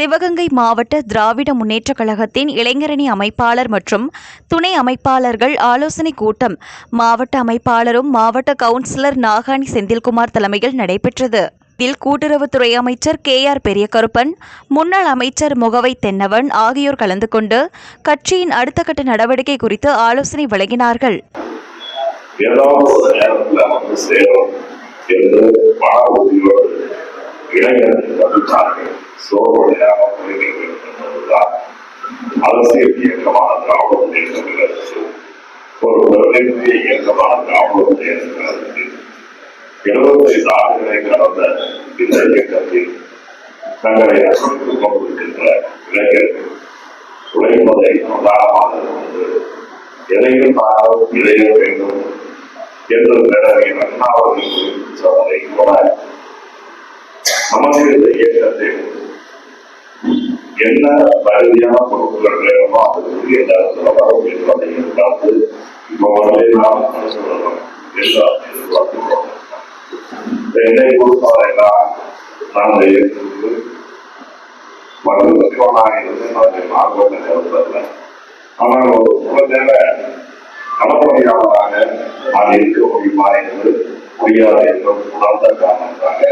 சிவகங்கை மாவட்ட திராவிட முன்னேற்றக் கழகத்தின் இளைஞரணி அமைப்பாளர் மற்றும் துணை அமைப்பாளர்கள் ஆலோசனைக் கூட்டம் மாவட்ட அமைப்பாளரும் மாவட்ட கவுன்சிலர் நாகாணி செந்தில்குமார் தலைமையில் நடைபெற்றது. இதில் கூட்டுறவுத்துறை அமைச்சர் கே ஆர் பெரியகருப்பன் முன்னாள் அமைச்சர் முகவை தென்னவன் ஆகியோர் கலந்து கொண்டு கட்சியின் அடுத்த கட்ட நடவடிக்கை குறித்து ஆலோசனை வழங்கினார்கள். ஏதாவது ஒரு நேரத்துல வந்து சேரும் என்று இளைஞர்கள் வந்துட்டார்கள் சோர்வடையாக முடிவுகள் என்பதுதான் அரசியல் இயக்கமான திராவிட முன்னேற்ற கழகத்தில் ஒரு பிரதிநிதி இயக்கமான திராவிட முன்னேற்ற கழகத்தில் எழுபத்தைந்து ஆண்டுகளை கடந்த இந்த இயக்கத்தில் தங்களை அர்ப்பணித்துக் கொண்டிருக்கின்ற இளைஞர்கள் உழைப்பதை பிரதானமாக கொண்டு எதையும் தானும் இளைய வேண்டும் என்று பேரறிஞர் அண்ணா அவர்கள் சொன்னதை போல மாற்றுகிற இயக்கத்தில் என்ன தகுதியான பொருட்கள் வேணுமோ அதுக்குரிய நேரத்தில் வரும் என்பதை பார்த்து இப்போ வரவே நாம் சொல்லணும்? என்று எதிர்பார்க்கிறோம் என்னை பொறுத்தவரைதான் நான் இயக்கத்துக்கு மற்றும் இருந்து ஆனால் ஒரு குழந்தையில களப்பணியாளராக நான் இருக்க முடியுமா என்று முடியாது என்றும் உணர்ந்த காரணமாக